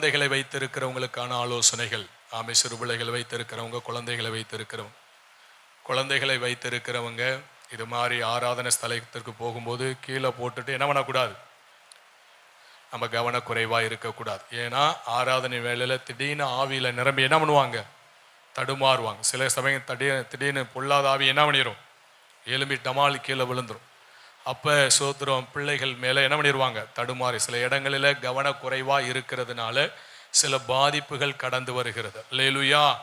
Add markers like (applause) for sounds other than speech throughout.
குழந்தைகளை வைத்திருக்கிறவங்களுக்கான ஆலோசனைகள். ஆமை சிறுபிள்ளைகளை வைத்திருக்கிறவங்க குழந்தைகளை வைத்திருக்கிறவங்க. குழந்தைகளை வைத்திருக்கிறவங்க இது மாதிரி ஆராதனை ஸ்தலத்திற்கு போகும்போது கீழே போட்டுட்டு என்ன பண்ணக்கூடாது? நம்ம கவனக்குறைவாக இருக்கக்கூடாது. ஏன்னா ஆராதனை வேளையில் திடீர்னு ஆவியில் நிரம்பி என்ன பண்ணுவாங்க? தடுமாறுவாங்க. சில சமயம் தடி திடீர்னு பொல்லாத ஆவி என்ன பண்ணிடும் எலும்பி டமால் கீழே விழுந்துடும் அப்போ சோத்திரம் பிள்ளைகள் மேலே என்ன பண்ணிடுவாங்க தடுமாறி. சில இடங்களில் கவனக்குறைவாக இருக்கிறதுனால சில பாதிப்புகள் கடந்து வருகிறது. லேலுயா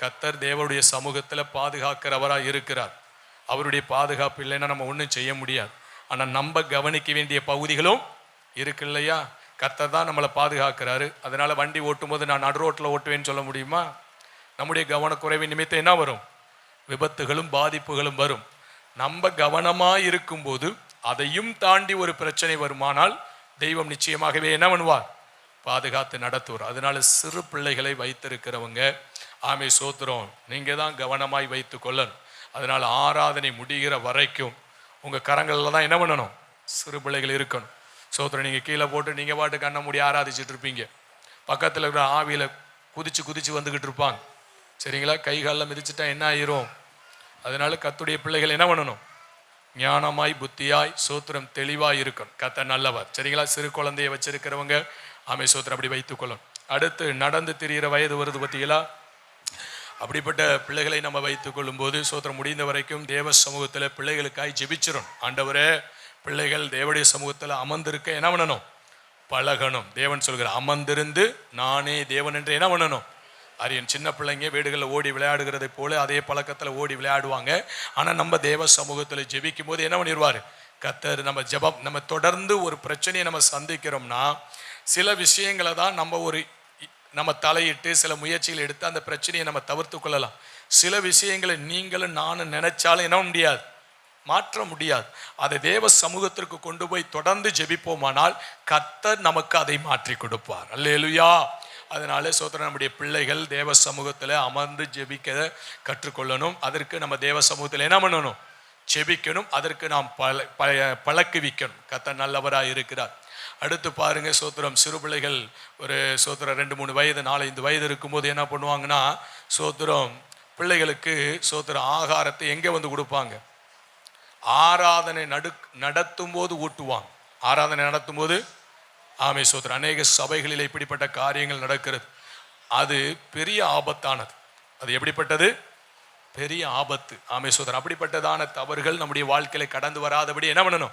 கத்தர் தேவருடைய சமூகத்தில் பாதுகாக்கிறவராக இருக்கிறார். அவருடைய பாதுகாப்பு இல்லைன்னா நம்ம ஒன்றும் செய்ய முடியாது. ஆனால் நம்ம கவனிக்க வேண்டிய பகுதிகளும் இருக்கு இல்லையா? கத்தர் தான் நம்மளை பாதுகாக்கிறாரு. அதனால் வண்டி ஓட்டும் போது நான் நடு ரோட்டில் ஓட்டுவேன்னு சொல்ல முடியுமா? நம்முடைய கவனக்குறைவின் நிமித்தம் என்ன வரும்? விபத்துகளும் பாதிப்புகளும் வரும். நம்ம கவனமாக இருக்கும்போது அதையும் தாண்டி ஒரு பிரச்சனை வருமானால் தெய்வம் நிச்சயமாகவே என்ன பண்ணுவார்? பாதுகாத்து நடத்துவார். அதனால சிறு பிள்ளைகளை வைத்திருக்கிறவங்க ஆமை சோத்திரம் நீங்கள் தான் கவனமாய் வைத்து கொள்ளணும். அதனால் ஆராதனை முடிகிற வரைக்கும் உங்கள் கரங்களில் தான் என்ன பண்ணணும்? சிறு பிள்ளைகள் இருக்கணும். சோத்திரம் நீங்கள் கீழே போட்டு நீங்கள் பாட்டு கண்ண மூடி ஆராதிச்சிட்டு இருப்பீங்க. பக்கத்தில் இருக்கிற ஆவியில் குதிச்சு குதிச்சு வந்துக்கிட்டு இருப்பாங்க. சரிங்களா? கை காலில் மிதிச்சிட்டா என்ன ஆயிரும்? அதனால கத்துடைய பிள்ளைகள் என்ன பண்ணணும்? ஞானமாய் புத்தியாய் சூத்திரம் தெளிவாய் இருக்கணும். கத்த நல்லவர். சரிங்களா? சிறு குழந்தைய வச்சிருக்கிறவங்க ஆமை சூத்திரம் அப்படி வைத்துக்கொள்ளும் அடுத்து நடந்து திரியிற வயது வருது பார்த்தீங்களா அப்படிப்பட்ட பிள்ளைகளை நம்ம வைத்துக் கொள்ளும்போது சோத்திரம் முடிந்த வரைக்கும் தேவ சமூகத்தில் பிள்ளைகளுக்காய் ஜெபிச்சிடும் ஆண்டவரே பிள்ளைகள் தேவடைய சமூகத்தில் அமர்ந்திருக்க என்ன பண்ணணும்? பழகணும். தேவன் சொல்கிற அமர்ந்திருந்து நானே தேவன் என்று என்ன பண்ணணும்? அரியன் சின்ன பிள்ளைங்க வீடுகளில் ஓடி விளையாடுகிறதை போல அதே பழக்கத்தில் ஓடி விளையாடுவாங்க. ஆனால் நம்ம தேவ சமூகத்தில் ஜெபிக்கும் போது என்ன பண்ணிடுவார் கத்தர் நம்ம ஜபம் நம்ம தொடர்ந்து ஒரு பிரச்சனையை நம்ம சந்திக்கிறோம்னா சில விஷயங்களை தான் நம்ம ஒரு நம்ம தலையிட்டு சில முயற்சிகள் எடுத்து அந்த பிரச்சனையை நம்ம தவிர்த்து கொள்ளலாம். சில விஷயங்களை நீங்களும் நானும் நினைச்சாலும் என்ன முடியாது? மாற்ற முடியாது. அதை தேவ சமூகத்திற்கு கொண்டு போய் தொடர்ந்து ஜெபிப்போமானால் கத்தர் நமக்கு அதை மாற்றி கொடுப்பார். அல்லேலுயா. அதனால சோதரன் நம்முடைய பிள்ளைகள் தேவ சமூகத்தில் அமர்ந்து ஜெபிக்க கற்றுக்கொள்ளணும். அதற்கு நம்ம தேவ சமூகத்தில் என்ன பண்ணணும்? ஜெபிக்கணும். அதற்கு நாம் பல ப- பழக்குவிக்கணும் கத்த நல்லவராக இருக்கிறார். அடுத்து பாருங்க சோத்திரம். சிறு பிள்ளைகள் ஒரு சோத்திரம் ரெண்டு மூணு வயது நாலஞ்சு வயது இருக்கும்போது என்ன பண்ணுவாங்கன்னா சோத்திரம் பிள்ளைகளுக்கு சோத்திரம் ஆகாரத்தை எங்கே வந்து கொடுப்பாங்க? ஆராதனை நடு நடத்தும் போது ஊட்டுவாங்க. ஆராதனை நடத்தும் போது ஆமே சோதர் அநேக சபைகளில் இப்படிப்பட்ட காரியங்கள் நடக்கிறது. அது பெரிய ஆபத்தானது. அது எப்படிப்பட்டது? பெரிய ஆபத்து. ஆமை சோதர் அப்படிப்பட்டதான தவறுகள் நம்முடைய வாழ்க்கையில கடந்து வராதபடி என்ன பண்ணணும்?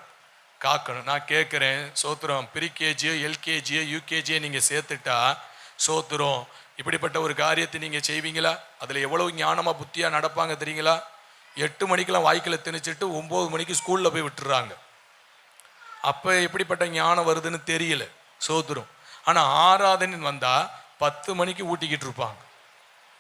காக்கணும். நான் கேட்குறேன் சோத்திரம் ப்ரீகேஜியோ எல்கேஜியோ யூகேஜியோ நீங்கள் சேர்த்துட்டா சோத்திரம் இப்படிப்பட்ட ஒரு காரியத்தை நீங்கள் செய்வீங்களா? அதில் எவ்வளவு ஞானமாக புத்தியாக நடப்பாங்க தெரியுங்களா? எட்டு மணிக்கெல்லாம் வாய்க்கில் திணிச்சிட்டு ஒம்பது மணிக்கு ஸ்கூலில் போய் விட்டுறாங்க. அப்போ எப்படிப்பட்ட ஞானம் வருதுன்னு தெரியல. சோதரம். ஆனால் ஆராதனை வந்தால் பத்து மணிக்கு ஊட்டிக்கிட்டு இருப்பாங்க.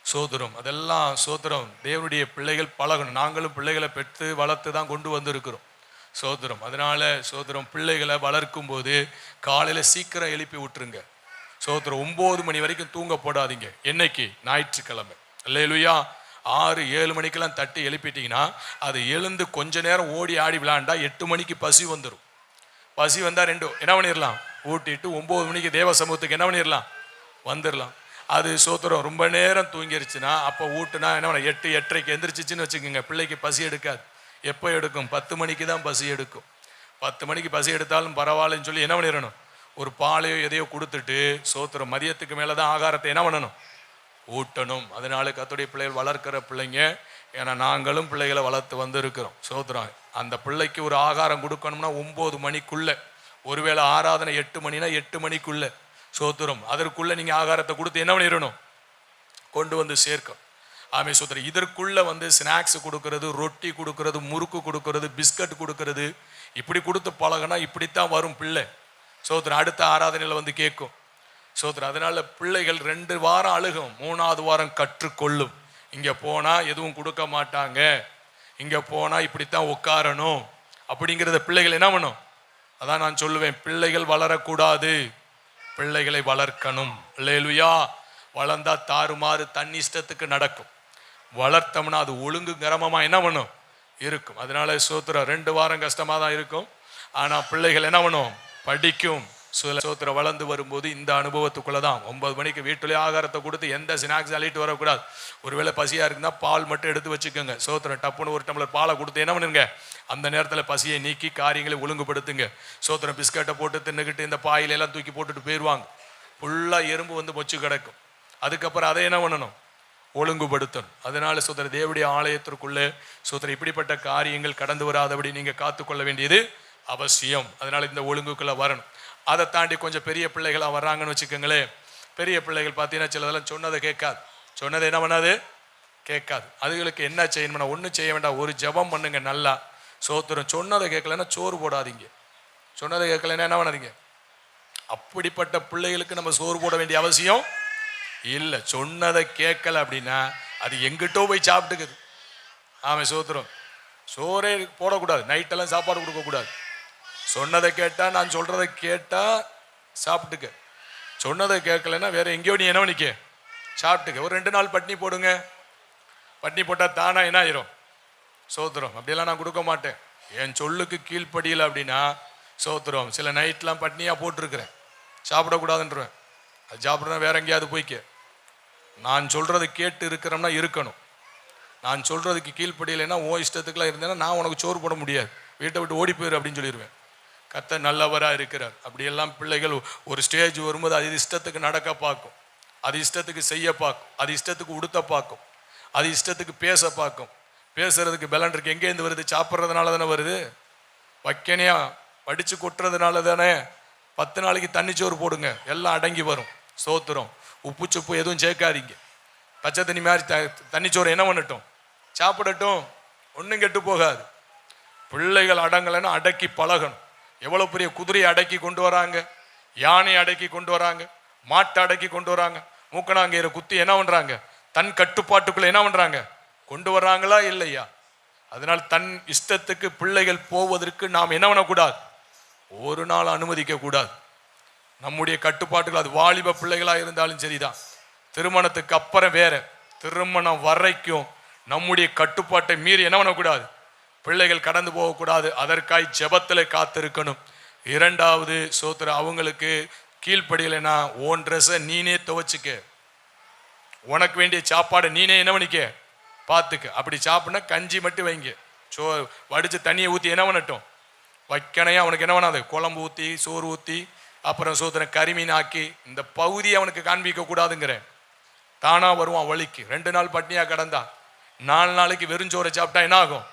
சோதரம். அதெல்லாம் சோதரம். தேவனுடைய பிள்ளைகள் பழகணும். நாங்களும் பிள்ளைகளை பெற்று வளர்த்து தான் கொண்டு வந்திருக்கிறோம். சோதரம். அதனால சோதரம் பிள்ளைகளை வளர்க்கும் போது காலையில் சீக்கிரம் எழுப்பி விட்டுருங்க. சோதரம் ஒம்பது மணி வரைக்கும் தூங்க போடாதீங்க. என்னைக்கு? ஞாயிற்றுக்கிழமை. இல்லையிலுயா ஆறு ஏழு மணிக்கெல்லாம் தட்டி எழுப்பிட்டீங்கன்னா அது எழுந்து கொஞ்ச நேரம் ஓடி ஆடி விளாண்டா எட்டு மணிக்கு பசி வந்துடும் பசி வந்தால் ரெண்டு. என்ன பண்ணிடலாம் ஊட்டிட்டு ஒம்பது மணிக்கு தேவ சமூகத்துக்கு என்ன பண்ணிடலாம் வந்துடலாம் அது சோத்திரம். ரொம்ப நேரம் தூங்கிருச்சுன்னா அப்போ ஊட்டுனா என்ன பண்ண எட்டு எட்டரைக்கு எந்திரிச்சிச்சின்னு வச்சுக்கோங்க. பிள்ளைக்கு பசி எடுக்காது. எப்போ எடுக்கும்? பத்து மணிக்கு தான் பசி எடுக்கும். பத்து மணிக்கு பசி எடுத்தாலும் பரவாயில்லன்னு சொல்லி என்ன பண்ணிடணும் ஒரு பாலையோ எதையோ கொடுத்துட்டு சோத்திரம் மதியத்துக்கு மேலே தான் ஆகாரத்தை என்ன பண்ணணும்? ஊட்டணும். அதனால கத்துடைய பிள்ளைகள் வளர்க்கிற பிள்ளைங்க ஏன்னா நாங்களும் பிள்ளைகளை வளர்த்து வந்திருக்கிறோம். சோத்திரம் அந்த பிள்ளைக்கு ஒரு ஆகாரம் கொடுக்கணும்னா ஒம்பது மணிக்குள்ளே. ஒருவேளை ஆராதனை எட்டு மணினா எட்டு மணிக்குள்ள. சோத்துரம் அதற்குள்ள நீங்கள் ஆகாரத்தை கொடுத்து என்ன பண்ணிடணும்? கொண்டு வந்து சேர்க்கும். ஆமே சோத்திரம் இதற்குள்ளே வந்து ஸ்நாக்ஸ் கொடுக்கறது ரொட்டி கொடுக்கறது முறுக்கு கொடுக்கறது பிஸ்கட் கொடுக்கறது இப்படி கொடுத்து பழகினா இப்படித்தான் வரும் பிள்ளை. சோத்திரம் அடுத்த ஆராதனையில் வந்து கேட்கும். சோத்திரம் அதனால பிள்ளைகள் ரெண்டு வாரம் அழுகும் மூணாவது வாரம் கற்றுக்கொள்ளும். இங்கே போனால் எதுவும் கொடுக்க மாட்டாங்க. இங்கே போனால் இப்படித்தான் உட்காரணும். அப்படிங்கிறத பிள்ளைகள் என்ன பண்ணும்? அதான் நான் சொல்லுவேன் பிள்ளைகள் வளரக்கூடாது. பிள்ளைகளை வளர்க்கணும். இல்லையா வளர்ந்தா தாறுமாறு தன் இஷ்டத்துக்கு நடக்கும். வளர்த்தோம்னா அது ஒழுங்கு கிரமமாக என்ன பண்ணும்? இருக்கும். அதனால சோத்திரம் ரெண்டு வாரம் கஷ்டமாக தான் இருக்கும். ஆனால் பிள்ளைகள் என்ன பண்ணும்? படிக்கும். சில சோத்திரம் வளர்ந்து வரும்போது இந்த அனுபவத்துக்குள்ள தான் ஒன்பது மணிக்கு வீட்டுலயே ஆகாரத்தை கொடுத்து எந்த ஸ்நாக்ஸ் அள்ளிட்டு வரக்கூடாது. ஒருவேளை பசியாக இருக்குன்னா பால் மட்டும் எடுத்து வச்சுக்கோங்க. சோத்திரம் டப்புன்னு ஒரு டம்ளர் பாலை கொடுத்து என்ன பண்ணுங்க? அந்த நேரத்தில் பசியை நீக்கி காரியங்களை ஒழுங்குபடுத்துங்க. சோத்திரம் பிஸ்கட்டை போட்டு தின்னுக்கிட்டு இந்த பாயில எல்லாம் தூக்கி போட்டுட்டு போயிடுவாங்க ஃபுல்லாக எறும்பு வந்து மொச்சு கிடக்கும். அதுக்கப்புறம் அதை என்ன பண்ணணும்? ஒழுங்குபடுத்தணும். அதனால சோதர தேவடைய ஆலயத்திற்குள்ளே சோதர இப்படிப்பட்ட காரியங்கள் கடந்து வராதபடி நீங்கள் காத்துக்கொள்ள வேண்டியது அவசியம். அதனால் இந்த ஒழுங்குக்குள்ளே வரணும். அதை தாண்டி கொஞ்சம் பெரிய பிள்ளைகளாக வர்றாங்கன்னு வச்சுக்கோங்களேன் பெரிய பிள்ளைகள் பார்த்தீங்கன்னா சிலதெல்லாம் சொன்னதை கேட்காது. சொன்னதை என்ன பண்ணாது? கேட்காது. அதுகளுக்கு என்ன செய்யணும்னா ஒன்றும் செய்ய வேண்டாம். ஒரு ஜெபம் பண்ணுங்க நல்லா. சோத்துரும். சொன்னதை கேட்கலன்னா சோறு போடாதீங்க. சொன்னதை கேட்கலன்னா என்ன பண்ணாதீங்க? அப்படிப்பட்ட பிள்ளைகளுக்கு நம்ம சோறு போட வேண்டிய அவசியம் இல்லை. சொன்னதை கேட்கல அப்படின்னா அது எங்கிட்டோ போய் சாப்பிட்டுக்குது. ஆமாம் சோத்துரும். சோறே போடக்கூடாது. நைட்டெல்லாம் சாப்பாடு கொடுக்கக்கூடாது. சொன்னதை கேட்டால் நான் சொல்கிறத கேட்டால் சாப்பிட்டுக்க. சொன்னதை கேட்கலன்னா வேற எங்கேயோ நீ என்ன பண்ணிக்க? சாப்பிட்டுக்க. ஒரு ரெண்டு நாள் பட்னி போடுங்க. பட்னி போட்டால் தானா என்ன ஆயிரும்? சோத்துரும். அப்படியெல்லாம் நான் கொடுக்க மாட்டேன். என் சொல்லுக்கு கீழ்ப்படியில் அப்படின்னா சோத்துரும். சில நைட்லாம் பட்னியாக போட்டிருக்கிறேன். சாப்பிடக்கூடாதுன்றேன் அது சாப்பிட்றேன் வேற எங்கேயாவது போய்க்க. நான் சொல்கிறது கேட்டு இருக்கிறோம்னா இருக்கணும். நான் சொல்றதுக்கு கீழ்ப்படியலைன்னா ஓ இஷ்டத்துக்குலாம் இருந்தேன்னா நான் உனக்கு சோறு போட முடியாது. வீட்டை விட்டு ஓடி போயிரு அப்படின்னு சொல்லிடுவேன் கத்த நல்லவராக இருக்கிறார். அப்படியெல்லாம் பிள்ளைகள் ஒரு ஸ்டேஜ் வரும்போது அது இஷ்டத்துக்கு நடக்க பார்க்கும். அது இஷ்டத்துக்கு செய்ய பார்க்கும். அது இஷ்டத்துக்கு உடுத்த பார்க்கும். அது இஷ்டத்துக்கு பேச பார்க்கும். பேசுறதுக்கு பலன் இருக்கு. எங்கேருந்து வருது? சாப்பிட்றதுனால தானே வருது? வைக்கனையா? படித்து கொட்டுறதுனால தானே? பத்து நாளைக்கு தண்ணி சோறு போடுங்க. எல்லாம் அடங்கி வரும். சோத்துரும் உப்பு சுப்பு எதுவும் சேர்க்காதீங்க. பச்சை தண்ணி மாதிரி த தண்ணிச்சோறு என்ன பண்ணட்டும்? சாப்பிடட்டும். ஒன்றும் கெட்டு போகாது. பிள்ளைகள் அடங்கலைன்னா அடக்கி பழகணும். எவ்வளோ பெரிய குதிரையை அடக்கி கொண்டு வராங்க? யானையை அடக்கி கொண்டு வராங்க? மாட்டை அடக்கி கொண்டு வராங்க? மூக்கணாங்கயிற குத்தி என்ன பண்ணுறாங்க தன் கட்டுப்பாட்டுக்குள்ள என்ன பண்ணுறாங்க கொண்டு வர்றாங்களா இல்லையா? அதனால் தன் இஷ்டத்துக்கு பிள்ளைகள் போவதற்கு நாம் என்ன பண்ணக்கூடாது? ஒரு நாள் அனுமதிக்க கூடாது நம்முடைய கட்டுப்பாட்டுகள் அது வாலிப பிள்ளைகளா இருந்தாலும் சரிதான். திருமணத்துக்கு அப்புறம் வேற. திருமணம் வரைக்கும் நம்முடைய கட்டுப்பாட்டை மீறி என்ன பண்ணக்கூடாது? பிள்ளைகள் கடந்து போகக்கூடாது. அதற்காய் ஜெபத்தில் காத்திருக்கணும். இரண்டாவது சோத்திர அவங்களுக்கு கீழ்ப்படியலைன்னா ஓன் ட்ரெஸ்ஸை நீனே துவைச்சிக்க. உனக்கு வேண்டிய சாப்பாடை நீனே என்ன பண்ணிக்க? பார்த்துக்க அப்படி சாப்பிட்னா கஞ்சி மட்டும் வைங்க. சோ வடித்து தண்ணியை ஊற்றி என்ன பண்ணட்டும்? வைக்கணையா அவனுக்கு என்ன பண்ணாது? குழம்பு ஊற்றி சோறு ஊற்றி அப்புறம் சோதனை கரிமீன் ஆக்கி இந்த பகுதியை அவனுக்கு காண்பிக்க கூடாதுங்கிறேன் தானாக வருவான் வழிக்கு. ரெண்டு நாள் பட்னியாக கடந்தா. நாலு நாளைக்கு வெறுஞ்சோரை சாப்பிட்டா என்ன ஆகும்?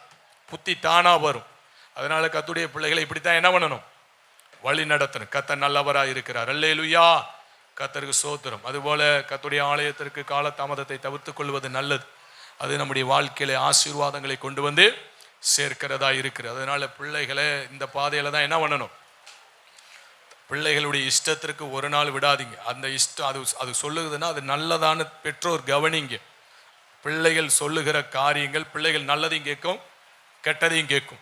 புத்தி தானாக வரும். அதனால் கத்துடைய பிள்ளைகளை இப்படித்தான் என்ன பண்ணணும்? வழி நடத்தணும். கத்த நல்லவராக இருக்கிறார். அல்லேலுயா! கத்தருக்கு சோத்திரம். அதுபோல் கத்துடைய ஆலயத்திற்கு காலதாமதத்தை தவிர்த்து கொள்வது நல்லது. அது நம்முடைய வாழ்க்கையில ஆசீர்வாதங்களை கொண்டு வந்து சேர்க்கிறதா இருக்கிறது. அதனால பிள்ளைகளை இந்த பாதையில தான் என்ன பண்ணணும்? பிள்ளைகளுடைய இஷ்டத்திற்கு ஒரு நாள் விடாதீங்க. அந்த இஷ்டம் அது அது சொல்லுதுன்னா அது நல்லதான பெற்றோர் கவனிங்க. பிள்ளைகள் சொல்லுகிற காரியங்கள் பிள்ளைகள் நல்லதையும் கேட்கும். கெட்டதையும் கேட்கும்.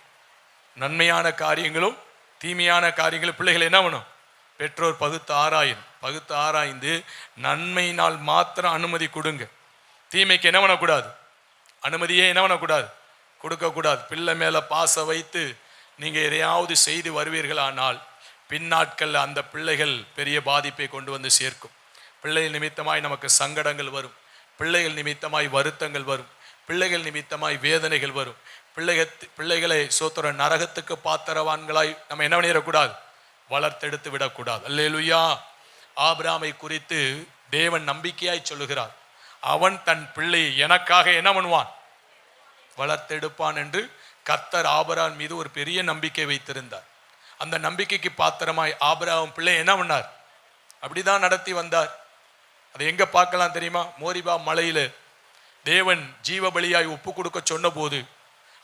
நன்மையான காரியங்களும் தீமையான காரியங்களும் பிள்ளைகள் என்ன பண்ணும்? பெற்றோர் பகுத்து ஆராயும். பகுத்து ஆராய்ந்து நன்மையினால் மாத்திரம் அனுமதி கொடுங்க. தீமைக்கு என்ன பண்ணக்கூடாது? அனுமதியே என்ன பண்ணக்கூடாது? கொடுக்கக்கூடாது. பிள்ளை மேலே பாச வைத்து நீங்கள் எதையாவது செய்து வருவீர்களானால் பின்னாட்களில் அந்த பிள்ளைகள் பெரிய பாதிப்பை கொண்டு வந்து சேர்க்கும். பிள்ளைகள் நிமித்தமாய் நமக்கு சங்கடங்கள் வரும். பிள்ளைகள் நிமித்தமாய் வருத்தங்கள் வரும். பிள்ளைகள் நிமித்தமாய் வேதனைகள் வரும். பிள்ளைகள் பிள்ளைகளை சோத்திர நரகத்துக்கு பாத்திரவான்களாய் நம்ம என்ன பண்ணிடக்கூடாது? வளர்த்தெடுத்து விடக்கூடாது. அல்லேலுயா. ஆபிராமை குறித்து தேவன் நம்பிக்கையாய் சொல்லுகிறார். அவன் தன் பிள்ளை எனக்காக என்ன பண்ணுவான்? வளர்த்தெடுப்பான் என்று கர்த்தர் ஆபரான் மீது ஒரு பெரிய நம்பிக்கை வைத்திருந்தார். அந்த நம்பிக்கைக்கு பாத்திரமாய் ஆபராம் பிள்ளை என்ன பண்ணார்? அப்படிதான் நடத்தி வந்தார். அதை எங்க பார்க்கலாம் தெரியுமா? மோரிபா மலையில. தேவன் ஜீவ பலியாய் ஒப்பு கொடுக்க சொன்னபோது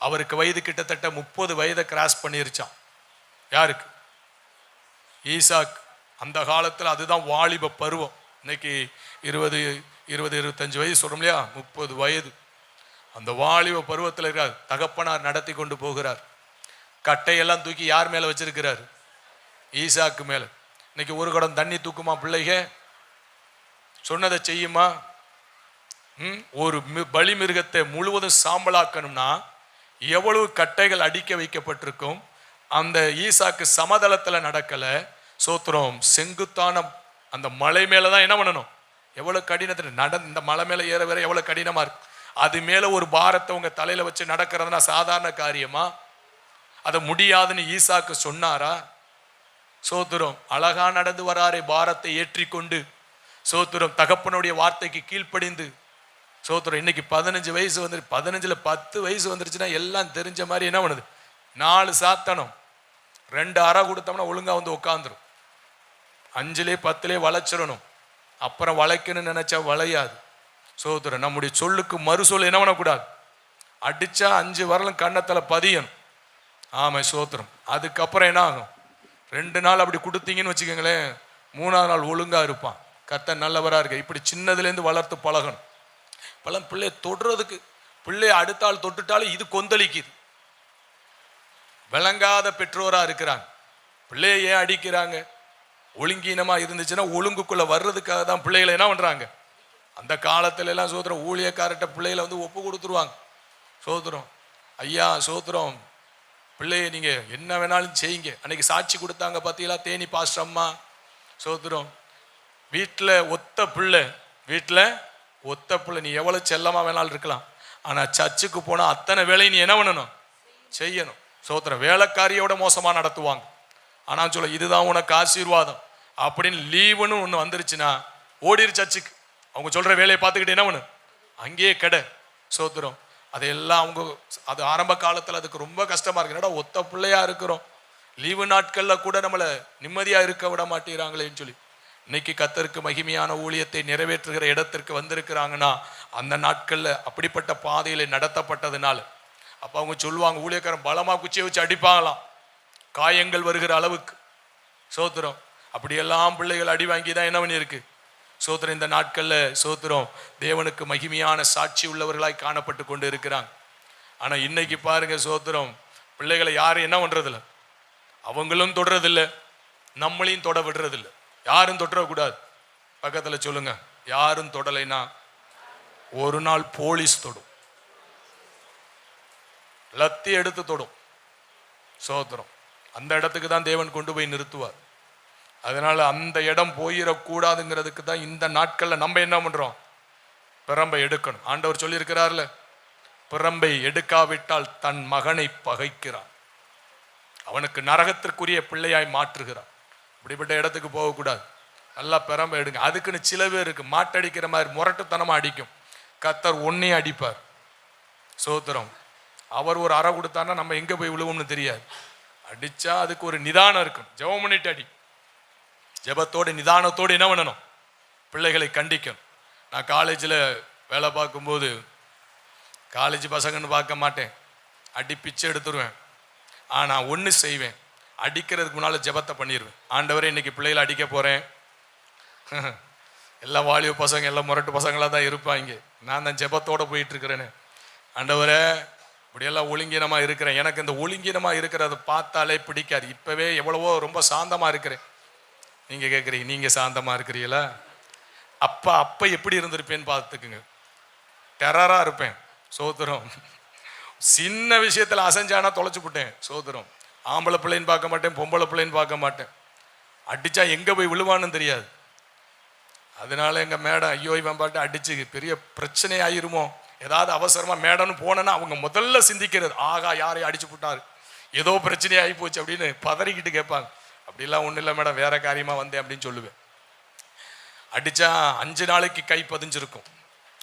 அவருக்கு வயது கிட்டத்தட்ட முப்பது வயதை கிராஸ் பண்ணிருச்சான் யாருக்கு? ஈசாக். அந்த காலத்தில் அதுதான் வாலிப பருவம். இன்னைக்கு இருபது இருபது இருபத்தஞ்சு வயது சொல்கிறோம் இல்லையா? முப்பது வயது. அந்த வாலிப பருவத்தில் இருக்கார். தகப்பனார் நடத்தி கொண்டு போகிறார். கட்டையெல்லாம் தூக்கி யார் மேலே வச்சிருக்கிறார்? ஈசாக்கு மேலே. இன்னைக்கு ஒரு குடம் தண்ணி தூக்குமா பிள்ளைக? சொன்னதை செய்யுமா? ம்? ஒரு பலி மிருகத்தை முழுவதும் சாம்பலாக்கணும்னா எவ்வளவு கட்டைகள் அடிக்க வைக்கப்பட்டிருக்கும்? அந்த ஈசாக்கு சமதளத்தில் நடக்கலை. சோத்திரம் செங்குத்தான அந்த மலை மேலே தான் என்ன பண்ணணும்? எவ்வளோ கடினத்தில் நட இந்த மலை மேலே ஏற வேற எவ்வளோ கடினமாக இருக்கு. அது மேலே ஒரு பாரத்தை உங்கள் தலையில் வச்சு நடக்கிறதுனா சாதாரண காரியமா? அதை முடியாதுன்னு ஈசாக்கு சொன்னாரா? சோத்துரம் அழகா நடந்து வராரே பாரத்தை ஏற்றிக்கொண்டு. சோத்துரம் தகப்பனுடைய வார்த்தைக்கு கீழ்ப்படிந்து சோத்திரம் இன்னைக்கு பதினஞ்சு வயசு வந்து பதினஞ்சில் பத்து வயசு வந்துருச்சுன்னா எல்லாம் தெரிஞ்ச மாதிரி என்ன பண்ணுது? நாலு சாத்தனம். ரெண்டு அறை கொடுத்தோம்னா ஒழுங்கா வந்து உட்காந்துரும் அஞ்சுலே பத்துலே வளைச்சிடணும். அப்புறம் வளைக்கணும்னு நினச்சா வளையாது. சோத்திரம் நம்முடைய சொல்லுக்கு மறுசொல் என்ன பண்ணக்கூடாது? அடித்தா அஞ்சு வரலும் கண்ணத்தில் பதியணும். ஆமாம் சோத்திரம் அதுக்கப்புறம் என்ன ஆகும்? ரெண்டு நாள் அப்படி கொடுத்தீங்கன்னு வச்சுக்கோங்களேன் மூணாவது நாள் ஒழுங்கா இருப்பான். கத்த நல்லவராக இருக்க இப்படி சின்னதுலேருந்து வளர்த்து பழகணும். பழம் பிள்ளைய தொடுறதுக்கு பிள்ளைய அடுத்த ஆள் தொட்டுட்டாலும் இது கொந்தளிக்குது. விளங்காத பெற்றோராக இருக்கிறாங்க. பிள்ளைய ஏன் அடிக்கிறாங்க? ஒழுங்கீனமாக இருந்துச்சுன்னா ஒழுங்குக்குள்ளே வர்றதுக்காக தான் பிள்ளைகளை என்ன பண்ணுறாங்க அந்த காலத்துல எல்லாம் சோத்திரம் ஊழியக்காரட்ட பிள்ளைகளை வந்து ஒப்பு கொடுத்துருவாங்க. சோத்திரம் ஐயா சோத்திரம் பிள்ளைய நீங்கள் என்ன வேணாலும் செய்யுங்க. அன்னைக்கு சாட்சி கொடுத்தாங்க பார்த்தீங்களா தேனி பாஸ்டர் அம்மா. சோத்திரம் வீட்டில் ஒத்த பிள்ளை வீட்டில் ஒத்த பிள்ளை நீ எவ்வளோ செல்லமாக வேணாலும் இருக்கலாம். ஆனால் சர்ச்சுக்கு போனால் அத்தனை வேலையை நீ என்ன பண்ணணும்? செய்யணும். சோத்திர வேலைக்காரியோட மோசமாக நடத்துவாங்க. ஆனால் சொல்ல இதுதான் உனக்கு ஆசீர்வாதம். அப்படின்னு லீவுன்னு ஒன்று வந்துருச்சுன்னா ஓடிரு சர்ச்சுக்கு. அவங்க சொல்கிற வேலையை பார்த்துக்கிட்டு என்ன பண்ணு? அங்கேயே கடை. சோத்திரம் அதையெல்லாம் அவங்க அது ஆரம்ப காலத்தில் அதுக்கு ரொம்ப கஷ்டமாக இருக்கு. என்னடா ஒத்த பிள்ளையாக இருக்கிறோம். லீவு நாட்களில் கூட நம்மளை நிம்மதியாக இருக்க விட மாட்டேங்கிறாங்களேன்னு சொல்லி. இன்னைக்கு கத்தருக்கு மகிமையான ஊழியத்தை நிறைவேற்றுகிற இடத்திற்கு வந்திருக்கிறாங்கன்னா அந்த நாட்களில் அப்படிப்பட்ட பாதையில் நடத்தப்பட்டதுனால அப்போ அவங்க சொல்லுவாங்க ஊழியக்காரன் பலமாக குச்சியை வச்சு அடிப்பாங்களாம். காயங்கள் வருகிற அளவுக்கு. சோத்திரம் அப்படியெல்லாம் பிள்ளைகள் அடி வாங்கி தான் என்ன பண்ணியிருக்கு? சோத்திரம் இந்த நாட்களில் சோத்திரம் தேவனுக்கு மகிமையான சாட்சி உள்ளவர்களாய் காணப்பட்டு கொண்டு இருக்கிறாங்க ஆனால் இன்னைக்கு பாருங்க சோத்திரம் பிள்ளைகளை யாரும் என்ன பண்ணுறதில்ல அவங்களும் தொடுறதில்ல நம்மளையும் தொட விடுறதில்ல. யாரும் தொட்டுறக்கூடாது பக்கத்தில் சொல்லுங்க. யாரும் தொடலைன்னா ஒரு நாள் போலீஸ் தொடும். லத்தி எடுத்து தொடும். சோத்திரம். அந்த இடத்துக்கு தான் தேவன் கொண்டு போய் நிறுத்துவார். அதனால அந்த இடம் போயிடக்கூடாதுங்கிறதுக்கு தான் இந்த நாட்களில் நம்ம என்ன பண்றோம்? பிரம்பை எடுக்கணும். ஆண்டவர் சொல்லியிருக்கிறார்ல பிரம்பை எடுக்காவிட்டால் தன் மகனை பகைக்கிறான். அவனுக்கு நரகத்திற்குரிய பிள்ளையாய் மாற்றுகிறான். இப்படிப்பட்ட இடத்துக்கு போகக்கூடாது. நல்லா பிரம்பை எடுங்க. அதுக்குன்னு சில பேர் இருக்கு. மாட்டடிக்கிற மாதிரி முரட்டுத்தனமாக அடிக்கும். கத்தர் ஒன்னையும் அடிப்பார். சோத்திரம். அவர் ஒரு அறை கொடுத்தாருன்னா நம்ம எங்கே போய் விழுவோம்னு தெரியாது. அடித்தா அதுக்கு ஒரு நிதானம் இருக்கும். ஜெபம் பண்ணிட்டு அடி. ஜெபத்தோடு நிதானத்தோடு என்ன பண்ணணும்? பிள்ளைகளை கண்டிக்கணும். நான் காலேஜில் வேலை பார்க்கும்போது காலேஜ் பசங்கன்னு பார்க்க மாட்டேன். அடி பிச்சை எடுத்துருவேன். ஆனால் ஒன்று செய்வேன். அடிக்கிறதுக்கு முன்னால் ஜெபத்தை பண்ணிடுவேன் ஆண்டவரே இன்றைக்கி பிள்ளைகளை அடிக்க போகிறேன் (laughs) எல்லாம் வாலிப பசங்க எல்லாம் முரட்டு பசங்களாக தான் இருப்பாங்க. நான் தான் ஜெபத்தோடு போயிட்டு ஆண்டவரே இப்படியெல்லாம் ஒழுங்கீனமாக இருக்கிறேன். எனக்கு இந்த ஒழுங்கீனமாக இருக்கிறத பார்த்தாலே பிடிக்காது. இப்போவே எவ்வளவோ ரொம்ப சாந்தமாக இருக்கிறேன். நீங்கள் கேட்குறீங்க நீங்கள் சாந்தமாக இருக்கிறீங்களா? அப்பா அப்போ எப்படி இருந்திருப்பேன்னு பார்த்துக்குங்க. டெரராக இருப்பேன். சோத்திரம் சின்ன விஷயத்தில் அசைஞ்சானா தொலைச்சு விட்டேன் சோதரம் ஆம்பளை பிள்ளைன்னு பார்க்க மாட்டேன் பொம்பளை பிள்ளைன்னு பார்க்க மாட்டேன். அடித்தா எங்கே போய் விழுவான்னு தெரியாது. அதனால எங்கள் மேடம் ஐயோ இவன் பாட்டு அடிச்சு பெரிய பிரச்சனை ஆயிருமோ ஏதாவது அவசரமாக மேடம்னு போனேன்னா அவங்க முதல்ல சிந்திக்கிறது. ஆகா யாரையும் அடிச்சு போட்டாரு? ஏதோ பிரச்சனை ஆகி போச்சு அப்படின்னு பதறிக்கிட்டு கேட்பாங்க. அப்படிலாம் ஒன்றும் இல்லை மேடம் வேற காரியமாக வந்தேன் அப்படின்னு சொல்லுவேன். அடித்தா அஞ்சு நாளைக்கு கை பதிஞ்சிருக்கும்.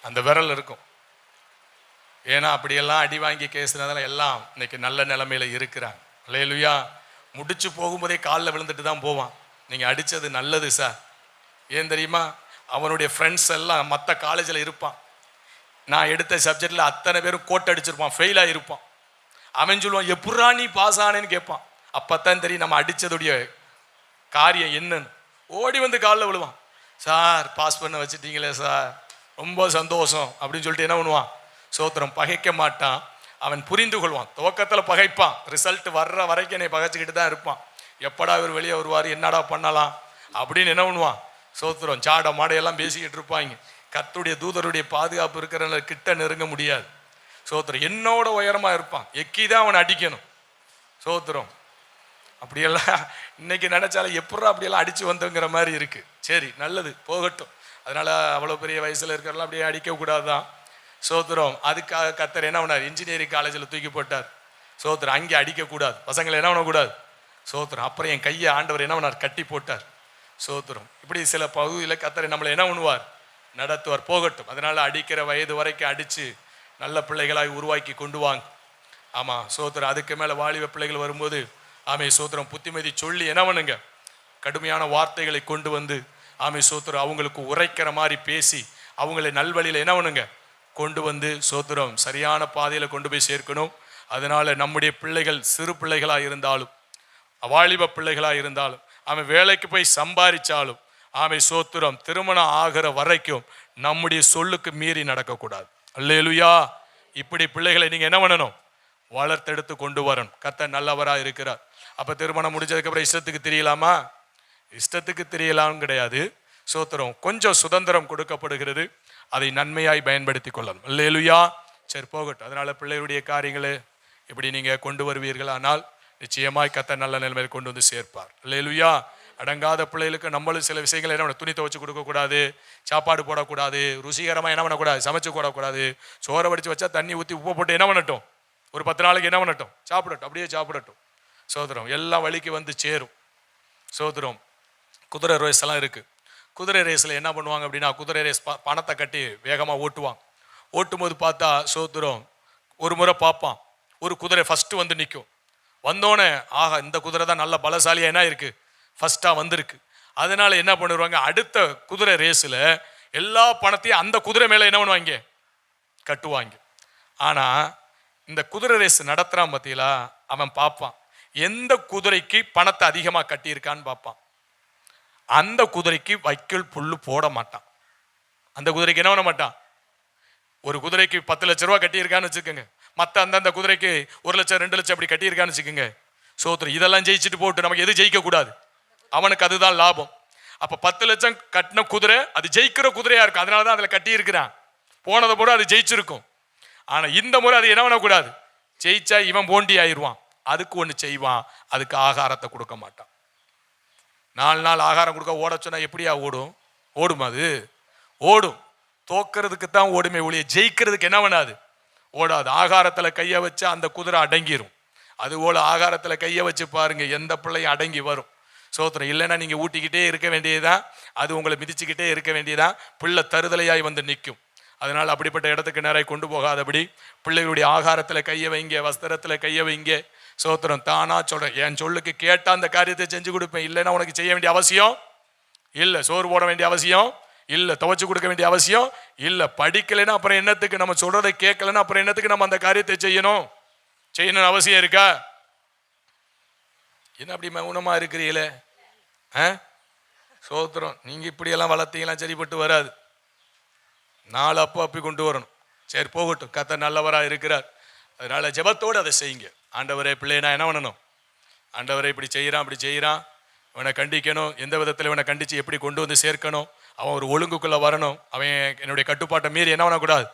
அந்த விரல் இருக்கும். ஏன்னா அப்படியெல்லாம் அடி வாங்கி கேசுனதெல்லாம் எல்லாம் இன்னைக்கு நல்ல நிலமையில இருக்கிறாங்க. இல்லையா முடிச்சு போகும்போதே காலில் விழுந்துட்டு தான் போவான். நீங்கள் அடித்தது நல்லது சார் ஏன் தெரியுமா? அவனுடைய ஃப்ரெண்ட்ஸ் எல்லாம் மற்ற காலேஜில் இருப்பான். நான் எடுத்த சப்ஜெக்டில் அத்தனை பேரும் கோட் அடிச்சிருப்பான் ஃபெயிலாக இருப்பான் அவன் சொல்லுவான் எப்படா நீ பாஸ் ஆனேன்னு கேட்பான். அப்பத்தான் தெரியும் நம்ம அடித்ததுடைய காரியம் என்னன்னு. ஓடி வந்து காலில் விழுவான். சார் பாஸ் பண்ண வச்சுட்டீங்களே சார் ரொம்ப சந்தோஷம். அப்படின்னு சொல்லிட்டு என்ன பண்ணுவான்? சோத்திரம் பகைக்க மாட்டான். அவன் புரிந்து கொள்வான் துவக்கத்தில் பகைப்பான். ரிசல்ட் வர்ற வரைக்கும் என்னை பகைச்சிக்கிட்டு தான் இருப்பான். எப்படா இவர் வெளியே வருவார்? என்னடா பண்ணலாம்? அப்படின்னு என்ன பண்ணுவான்? சோத்திரம் சாட மாடையெல்லாம் பேசிக்கிட்டு இருப்பாங்க. கத்துடைய தூதருடைய பாதுகாப்பு இருக்கிறனால கிட்ட நெருங்க முடியாது. சோத்திரம் என்னோட உயரமாக இருப்பான். எக்கி தான் அவனை அடிக்கணும். சோத்துறோம் அப்படியெல்லாம் இன்னைக்கு நினைச்சாலும் எப்படா அப்படியெல்லாம் அடிச்சு வந்தோங்கிற மாதிரி இருக்கு. சரி நல்லது போகட்டும். அதனால அவ்வளோ பெரிய வயசில் இருக்கிறலாம் அப்படியே அடிக்கக்கூடாது தான் சோத்திரம். அதுக்காக கத்தர் என்ன பண்ணார்? இன்ஜினியரிங் காலேஜில் தூக்கி போட்டார். சோத்திரம் அங்கே அடிக்கக்கூடாது. பசங்களை என்ன பண்ணக்கூடாது? சோத்திரம் அப்புறம் என் கையை ஆண்டவர் என்ன பண்ணார்? கட்டி போட்டார். சோத்திரம். இப்படி சில பகுதியில் கத்தரை நம்மளை என்ன பண்ணுவார்? நடத்துவார். போகட்டும். அதனால் அடிக்கிற வயது வரைக்கும் அடித்து நல்ல பிள்ளைகளாக உருவாக்கி கொண்டு வாங்க. ஆமாம் சோத்திரம். அதுக்கு மேலே வாலிப பிள்ளைகள் வரும்போது ஆமை சோத்திரம் புத்திமதி சொல்லி என்ன பண்ணுங்க? கடுமையான வார்த்தைகளை கொண்டு வந்து ஆமை சோத்திரம் அவங்களுக்கு உரைக்கிற மாதிரி பேசி அவங்களை நல்வழியில் என்ன பண்ணுங்க? கொண்டு வந்து சோத்திரம் சரியான பாதையில் கொண்டு போய் சேர்க்கணும். அதனால் நம்முடைய பிள்ளைகள் சிறு பிள்ளைகளாக இருந்தாலும் வாலிப பிள்ளைகளாக இருந்தாலும் அவன் வேலைக்கு போய் சம்பாதிச்சாலும் ஆமை சோத்திரம் திருமணம் ஆகிற வரைக்கும் நம்முடைய சொல்லுக்கு மீறி நடக்கக்கூடாது. அல்லேலுயா. இப்படி பிள்ளைகளை நீங்கள் என்ன பண்ணணும்? வளர்த்தெடுத்து கொண்டு வரணும். கத்த நல்லவராக இருக்கிறார். அப்போ திருமணம் முடிஞ்சதுக்கப்புறம் இஷ்டத்துக்கு தெரியலாமா? இஷ்டத்துக்கு தெரியலாம் கிடையாது. சோத்திரம் கொஞ்சம் சுதந்திரம் கொடுக்கப்படுகிறது. அதை நன்மையாய் பயன்படுத்தி கொள்ளணும். இல்லையிலுயா சரி போகட்டும். அதனால் பிள்ளைகளுடைய காரியங்களை இப்படி நீங்கள் கொண்டு வருவீர்கள்? ஆனால் நிச்சயமாய் கத்த நல்ல நிலைமையில் கொண்டு வந்து சேர்ப்பார். இல்லையிலுயா அடங்காத பிள்ளைகளுக்கு நம்மளும் சில விஷயங்கள் என்ன பண்ண துணி துவச்சு கொடுக்கக்கூடாது சாப்பாடு போடக்கூடாது ருசிகரமாக என்ன பண்ணக்கூடாது சமைச்சு கூடக்கூடாது சோறை வடித்து வச்சா தண்ணி ஊற்றி உப்பு போட்டு என்ன பண்ணட்டும்? ஒரு பத்து நாளைக்கு என்ன பண்ணட்டும்? சாப்பிடட்டும். அப்படியே சாப்பிடட்டும். சோதரம் எல்லா வழிக்கு வந்து சேரும். சோதரம் குதிரை ரோஸ் எல்லாம் இருக்குது குதிரை ரேஸில் என்ன பண்ணுவாங்க அப்படின்னா குதிரை ரேஸ் ப- பணத்தை கட்டி வேகமாக ஓட்டுவாங்க. ஓட்டும்போது பார்த்தா சோத்துரம் ஒரு முறை பார்ப்பான். ஒரு குதிரை ஃபஸ்ட்டு வந்து நிற்கும் வந்தோடனே ஆஹா இந்த குதிரை தான் நல்ல பலசாலியாக என்ன இருக்குது ஃபஸ்ட்டாக வந்திருக்கு. அதனால் என்ன பண்ணிடுவாங்க அடுத்த குதிரை ரேஸில் எல்லா பணத்தையும் அந்த குதிரை மேலே என்ன பண்ணுவாங்க? கட்டுவாங்க. ஆனால் இந்த குதிரை ரேஸ் நடத்துகிறான் பார்த்தீங்களா அவன் பார்ப்பான். எந்த குதிரைக்கு பணத்தை அதிகமாக கட்டியிருக்கான்னு பார்ப்பான். அந்த குதிரைக்கு வைக்கோல் புல்லு போட மாட்டான். அந்த குதிரைக்கு என்ன பண்ண மாட்டான்? ஒரு குதிரைக்கு பத்து லட்ச ரூபா கட்டியிருக்கான்னு வச்சுக்கோங்க. மற்ற அந்தந்த குதிரைக்கு ஒரு லட்சம் ரெண்டு லட்சம் அப்படி கட்டியிருக்கான்னு வச்சுக்கோங்க. சோத்திரம் இதெல்லாம் ஜெயிச்சுட்டு போட்டு நமக்கு எது ஜெயிக்கக்கூடாது? அவனுக்கு அதுதான் லாபம். அப்போ பத்து லட்சம் கட்டின குதிரை அது ஜெயிக்கிற குதிரையாக இருக்கும். அதனால தான் அதில் கட்டியிருக்கிறான். போனதை போட அது ஜெயிச்சிருக்கும். ஆனால் இந்த முறை அது என்ன பண்ணக்கூடாது? ஜெயிச்சா இவன் போண்டி ஆயிடுவான் அதுக்கு ஒன்று செய்வான். அதுக்கு ஆகாரத்தை கொடுக்க மாட்டான். நாலு நாள் ஆகாரம் கொடுக்க ஓட சொன்னால் எப்படியா ஓடும்? ஓடும் அது? ஓடும். தோக்கிறதுக்கு தான் ஓடுமே ஒழிய ஜெயிக்கிறதுக்கு என்ன பண்ணாது? ஓடாது. ஆகாரத்தில் கையை வச்சு அந்த குதிரை அடங்கிரும். அதுபோல் ஆகாரத்தில் கையை வச்சு பாருங்கள் எந்த பிள்ளையும் அடங்கி வரும். சோத்திரம் இல்லைன்னா நீங்கள் ஊட்டிக்கிட்டே இருக்க வேண்டியதுதான். அது உங்களை மிதிச்சுக்கிட்டே இருக்க வேண்டியதான் பிள்ளை தருதலையாய் வந்து நிற்கும். அதனால் அப்படிப்பட்ட இடத்துக்கு நேராக கொண்டு போகாதபடி பிள்ளைகளுடைய ஆகாரத்தில் கையை வைங்க வஸ்திரத்தில் கையை வைங்க. சோத்திரம் தானா சொல்றேன். என் சொல்லுக்கு கேட்டால் அந்த காரியத்தை செஞ்சு கொடுப்பேன். இல்லைன்னா உனக்கு செய்ய வேண்டிய அவசியம் இல்லை. சோறு போட வேண்டிய அவசியம் இல்லை. துவைச்சு கொடுக்க வேண்டிய அவசியம் இல்லை. படிக்கலைன்னா அப்புறம் என்னத்துக்கு? நம்ம சொல்றதை கேட்கலன்னா அப்புறம் என்னத்துக்கு நம்ம அந்த காரியத்தை செய்யணும்? செய்யணும்னு அவசியம் இருக்கா? என்ன அப்படி மௌனமா இருக்கிறீங்களே? ஆ? சோத்திரம் நீங்க இப்படியெல்லாம் வளர்த்தீங்களாம் சரிப்பட்டு வராது. நாலு அப்போ அப்பி கொண்டு வரணும். சரி போகட்டும். கத்த நல்லவராக இருக்கிறார். அதனால ஜெபத்தோடு அதை செய்யுங்க. ஆண்டவரே பிள்ளைய நான் என்ன பண்ணணும்? ஆண்டவரை இப்படி செய்கிறான் இப்படி செய்கிறான் இவனை கண்டிக்கணும். எந்த விதத்தில் இவனை கண்டித்து எப்படி கொண்டு வந்து சேர்க்கணும்? அவன் ஒரு ஒழுங்குக்குள்ளே வரணும். அவன் என்னுடைய கட்டுப்பாட்டை மீறி என்ன பண்ணக்கூடாது?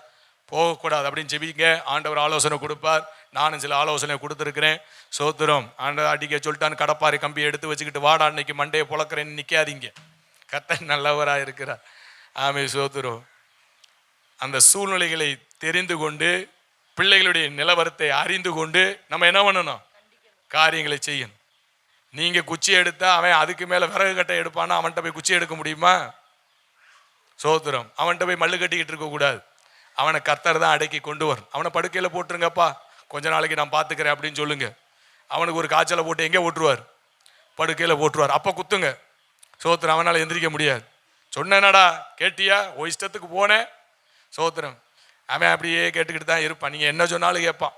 போகக்கூடாது. அப்படின்னு ஜெபிங்க. ஆண்டவர் ஆலோசனை கொடுப்பார். நானும் சில ஆலோசனை கொடுத்துருக்கிறேன். சோத்திரம் ஆண்டவர் அடிக்க சொல்லிட்டான்னு கடப்பாரி கம்பி எடுத்து வச்சுக்கிட்டு வாடா அன்னைக்கு மண்டையை புழக்கிறேன்னு நிற்காதீங்க கத்த நல்லவராக இருக்கிறார். ஆமே சோத்துரும். அந்த சூழ்நிலைகளை தெரிந்து கொண்டு பிள்ளைகளுடைய நிலவரத்தை அறிந்து கொண்டு நம்ம என்ன பண்ணணும்? காரியங்களை செய்யணும். நீங்க குச்சி எடுத்தா அவன் அதுக்கு மேல விறகு கட்டை எடுப்பானா? அவன்கிட்ட போய் குச்சி எடுக்க முடியுமா? சோத்திரம். அவன்கிட்ட போய் மல்லு கட்டிக்கிட்டு இருக்க கூடாது. அவனை கத்தர் தான் அடக்கி கொண்டு வரும் அவனை படுக்கையில போட்டுருங்கப்பா. கொஞ்ச நாளைக்கு நான் பாத்துக்கிறேன் அப்படின்னு சொல்லுங்க. அவனுக்கு ஒரு காய்ச்சலை போட்டு எங்கே ஓட்டுருவார்? படுக்கையில போட்டுருவார் அப்ப குத்துங்க. சோத்திரம் அவனால் எந்திரிக்க முடியாது. சொன்னேனடா கேட்டியா? ஓ இஷ்டத்துக்கு போனேன். சோத்திரம் அவன் அப்படியே கேட்டுக்கிட்டு தான் இருப்பான். நீங்கள் என்ன சொன்னாலும் கேட்பான்.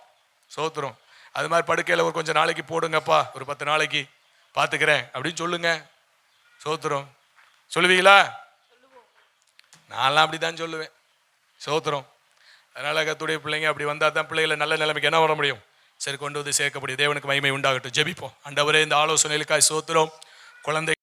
சோத்துரும். அது மாதிரி படுக்கையில் ஒரு கொஞ்சம் நாளைக்கு போடுங்கப்பா. ஒரு பத்து நாளைக்கு பார்த்துக்கிறேன் அப்படின்னு சொல்லுங்க. சோத்துரும். சொல்லுவீங்களா? நான்லாம் அப்படி தான் சொல்லுவேன். சோத்துரும். அதனால் கத்துடைய பிள்ளைங்க அப்படி வந்தால் தான் பிள்ளைகளை நல்ல நிலைமைக்கு என்ன வர முடியும்? சரி கொண்டு வந்து சேர்க்கப்படியும் தேவனுக்கு மகிமை உண்டாகட்டும். ஜெபிப்போம். அண்டவரே இந்த ஆலோசனைகளுக்காய் சோத்திரம் குழந்தை